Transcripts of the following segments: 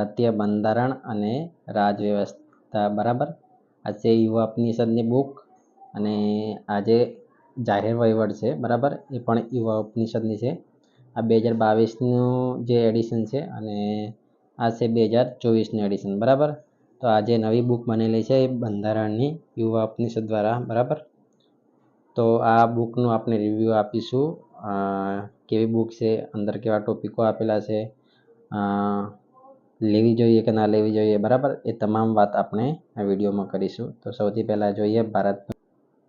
ભારતીય બંધારણ અને રાજ વ્યવસ્થા બરાબર? આ છે યુવા ઉપનિષદની બુક અને આજે જાહેર વહીવટ છે, બરાબર? એ પણ યુવા ઉપનિષદની છે. આ બે હજાર બાવીસનું જે એડિશન છે અને આ છે બે હજાર ચોવીસનું એડિશન બરાબર? તો આજે નવી બુક બનેલી છે એ બંધારણની યુવા ઉપનિષદ દ્વારા, બરાબર? તો આ બુકનું આપણે રિવ્યૂ આપીશું. કેવી બુક છે? અંદર કેવા ટોપિકો આપેલા છે? લેવી જોઈએ કે ના લેવી જોઈએ, બરાબર? એ તમામ વાત આપણે આ વિડીયોમાં કરીશું. તો સૌથી પહેલાં જોઈએ ભારત.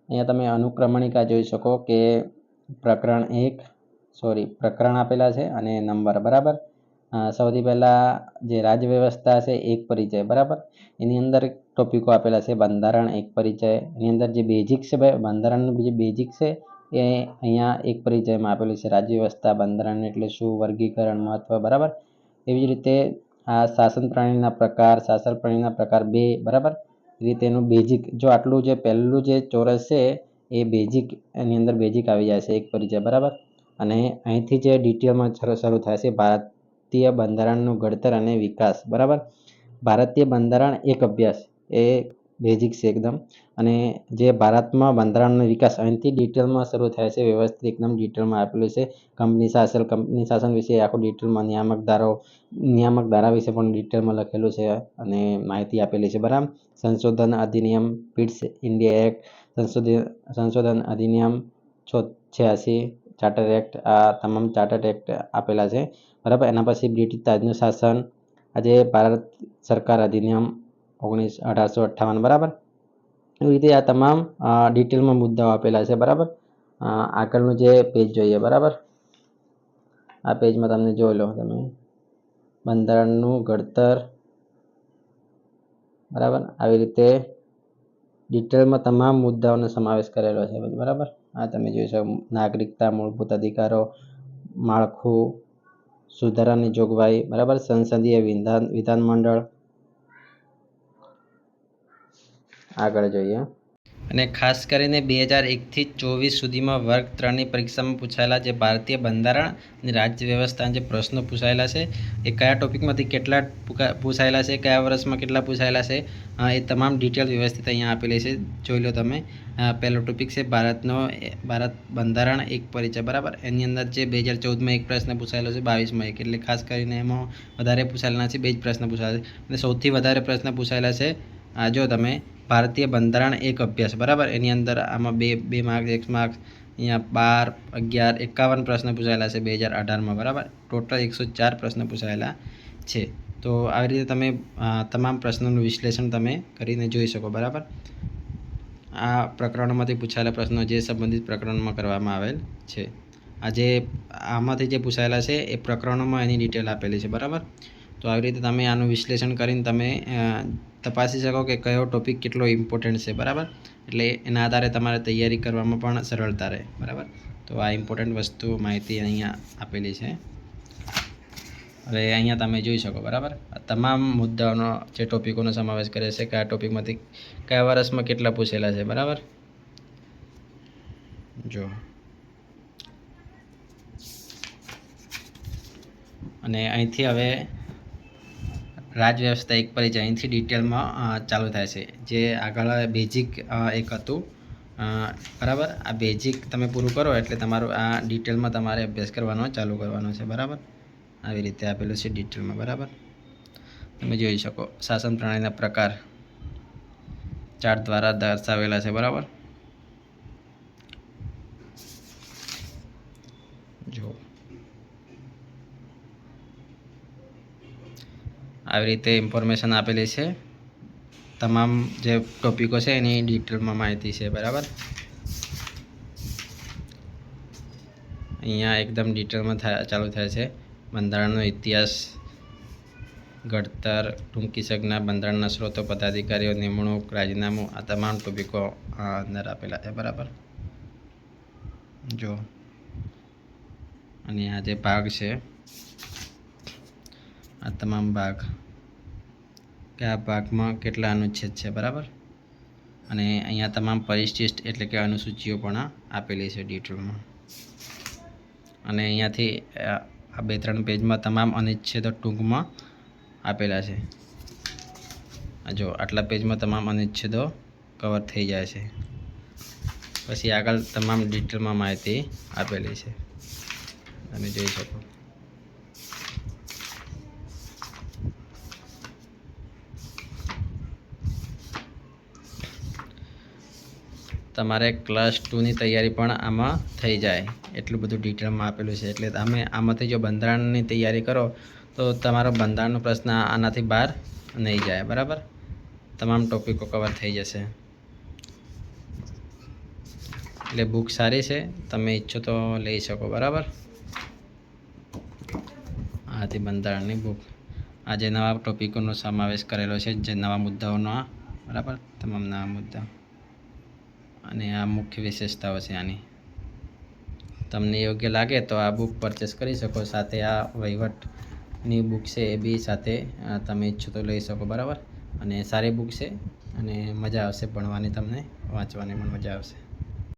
અહીંયા તમે અનુક્રમણિકા જોઈ શકો કે પ્રકરણ એક, સોરી, પ્રકરણ આપેલા છે અને નંબર, બરાબર? સૌથી પહેલાં જે રાજ્ય વ્યવસ્થા છે, એક પરિચય, બરાબર? એની અંદર ટોપિકો આપેલા છે, બંધારણ એક પરિચય. એની અંદર જે બેઝિક છે ભાઈ, બંધારણનું જે બેઝિક છે, એ અહીંયા એક પરિચયમાં આપેલું છે. રાજ્ય વ્યવસ્થા બંધારણ એટલે શું? વર્ગીકરણ, મહત્વ, બરાબર? એવી જ રીતે આ શાસન પ્રણાલીના પ્રકાર, શાસન પ્રણાલીના પ્રકાર બે, બરાબર? એ રીતે એનું બેઝિક જો આટલું જે પહેલું જે ચોરસ છે, એ બેઝિક એની અંદર બેઝિક આવી જાય છે, એક પરિચય, બરાબર? અને અહીંથી જે ડિટેલમાં શરૂ થાય છે, ભારતીય બંધારણનું ઘડતર અને વિકાસ, બરાબર? ભારતીય બંધારણ એક અભ્યાસ, એ બેઝિક છે એકદમ. અને જે ભારતમાં બંધારણનો વિકાસ, અહીંથી ડિટેલમાં શરૂ થાય છે, વ્યવસ્થિત એકદમ ડિટેલમાં આપેલું છે. કંપની શાસન કંપની શાસન વિશે આખું ડિટેલમાં નિયામક ધારો નિયામક ધારા વિશે પણ ડિટેલમાં લખેલું છે અને માહિતી આપેલી છે, બરાબર? સંશોધન અધિનિયમ પીટ્સ ઇન્ડિયા એક્ટ સંશોધન સંશોધન અધિનિયમ છો છ્યાસી ચાર્ટર એક્ટ આ તમામ ચાર્ટર એક્ટ આપેલા છે. બરાબર? એના પછી બ્રિટિશ તાજનું શાસન, આજે ભારત સરકાર અધિનિયમ ઓગણીસ, અઢારસો અઠ્ઠાવન, બરાબર? એવી રીતે આ તમામ ડિટેલમાં મુદ્દાઓ આપેલા છે, બરાબર? આગળનું જે પેજ જોઈએ, બરાબર? આ પેજમાં તમને જોઈ લો તમે. બંધારણનું ઘડતર, બરાબર? આવી રીતે ડિટેલમાં તમામ મુદ્દાઓનો સમાવેશ કરેલો છે, બરાબર? આ તમે જોઈ શકો, નાગરિકતા, મૂળભૂત અધિકારો, માળખું, સુધારાની જોગવાઈ, બરાબર? સંસદીય વિધાન, વિધાનમંડળ આગળ જોઈએ. અને ખાસ કરીને બે હજાર એકથી ચોવીસ સુધીમાં વર્ગ ત્રણની પરીક્ષામાં પૂછાયેલા જે ભારતીય બંધારણ અને રાજ્ય વ્યવસ્થાના જે પ્રશ્નો પૂછાયેલા છે, એ કયા ટોપિકમાંથી કેટલા પૂછાયેલા છે, કયા વર્ષમાં કેટલા પૂછાયેલા છે એ તમામ ડિટેલ વ્યવસ્થિત અહીંયા આપેલી છે. જોઈ લો તમે. પહેલો ટોપિક છે ભારતનો ભારત બંધારણ એક પરિચય, બરાબર? એની અંદર જે બે હજાર ચૌદમાં એક પ્રશ્ન પૂછાયેલો છે, બાવીસમાં એક. એટલે ખાસ કરીને એમાં વધારે પૂછાયેલા છે બે જ પ્રશ્ન પૂછાયેલા છે. અને સૌથી વધારે પ્રશ્ન પૂછાયેલા છે, આ જો તમે ભારતીય બંધારણ એક અભ્યાસ, બરાબર? એની અંદર આમાં બે બે માર્ક્સ એક માર્ક્સ અહીંયા બાર, અગિયાર, એકાવન પ્રશ્ન પૂછાયેલા છે બે હજાર અઢારમાં બરાબર? ટોટલ એકસો ચાર પ્રશ્ન પૂછાયેલા છે. તો આવી રીતે તમે તમામ પ્રશ્નોનું વિશ્લેષણ તમે કરીને જોઈ શકો, બરાબર? આ પ્રકરણોમાંથી પૂછાયેલા પ્રશ્નો જે સંબંધિત પ્રકરણમાં કરવામાં આવેલ છે. આજે આમાંથી જે પૂછાયેલા છે એ પ્રકરણોમાં એની ડિટેલ આપેલી છે, બરાબર? તો આવી રીતે તમે આનું વિશ્લેષણ કરીને તમે તપાસી શકો કે કયો ટોપિક કેટલો ઇમ્પોર્ટન્ટ છે, બરાબર? એટલે એના આધારે તમારે તૈયારી કરવામાં પણ સરળતા રહે, બરાબર? તો આ ઇમ્પોર્ટન્ટ વસ્તુ માહિતી અહીંયા આપેલી છે. હવે અહીંયા તમે જોઈ શકો, બરાબર? તમામ મુદ્દાઓનો, જે ટોપિકોનો સમાવેશ કરે છે કયા ટોપિકમાંથી કયા વર્ષમાં કેટલા પૂછેલા છે, બરાબર? જો. અને અહીંથી હવે રાજ વ્યવસ્થા એક પરિચય અહીંથી ડિટેલમાં ચાલુ થાય છે. જે આગળ બેઝિક એક હતું. બરાબર? આ બેઝિક તમે પૂરું કરો એટલે તમારું આ ડિટેલમાં તમારે અભ્યાસ કરવાનો, ચાલુ કરવાનો છે. બરાબર? આવી રીતે આપેલું છે ડિટેલમાં બરાબર? તમે જોઈ શકો. શાસન પ્રણાલીના પ્રકાર ચાર્ટ દ્વારા દર્શાવેલા છે. બરાબર જો આવી રીતે ઇન્ફોર્મેશન આપેલી છે. તમામ જે ટોપિકો છે એની ડિટેલમાં માહિતી છે, બરાબર? અહીંયા એકદમ ડિટેલમાં ચાલુ થાય છે. બંધારણનો ઇતિહાસ, ઘડતર, ટૂંકી સગના બંધારણના સ્ત્રોતો, પદાધિકારીઓ, નિમણૂક, રાજીનામું, આ તમામ ટોપિકો અંદર આપેલા છે, બરાબર? જો. અને આ જે ભાગ છે, આ તમામ ભાગ કે આ ભાગમાં કેટલા અનુચ્છેદ છે, બરાબર? અને અહીંયા તમામ પરિશિષ્ટ એટલે કે અનુસૂચિઓ પણ આપેલી છે ડિટેલમાં. અને અહીંયાથી, આ બે ત્રણ પેજમાં તમામ અનુચ્છેદો ટૂંકમાં આપેલા છે. જો, આટલા પેજમાં તમામ અનુચ્છેદો કવર થઈ જાય છે. પછી આગળ તમામ ડિટેલમાં માહિતી આપેલી છે. તમે જોઈ શકો. તમારે ક્લાસ ટુની તૈયારી પણ આમાં થઈ જાય. એટલું બધું ડિટેલમાં આપેલું છે. એટલે તમે આમાંથી જો બંધારણની તૈયારી કરો, તો તમારો બંધારણનો પ્રશ્ન આનાથી બહાર નહીં જાય. બરાબર? તમામ ટોપિકો કવર થઈ જશે. એટલે બુક સારી છે. તમે ઈચ્છો તો લઈ શકો. બરાબર? આથી બંધારણની બુક આજે નવા ટોપિકોનો સમાવેશ કરેલો છે. જે નવા મુદ્દાઓનો. બરાબર? તમામ નવા મુદ્દા. અને આ મુખ્ય વિશેષતાઓ છે આની. તમને યોગ્ય લાગે તો આ બુક પરચેસ કરી શકો, સાથે આ વહીવટની બુક છે એ બી સાથે તમે ઈચ્છો તો લઈ શકો, બરાબર? અને સારી બુક છે અને મજા આવશે ભણવાની તમને, વાંચવાની પણ મજા આવશે.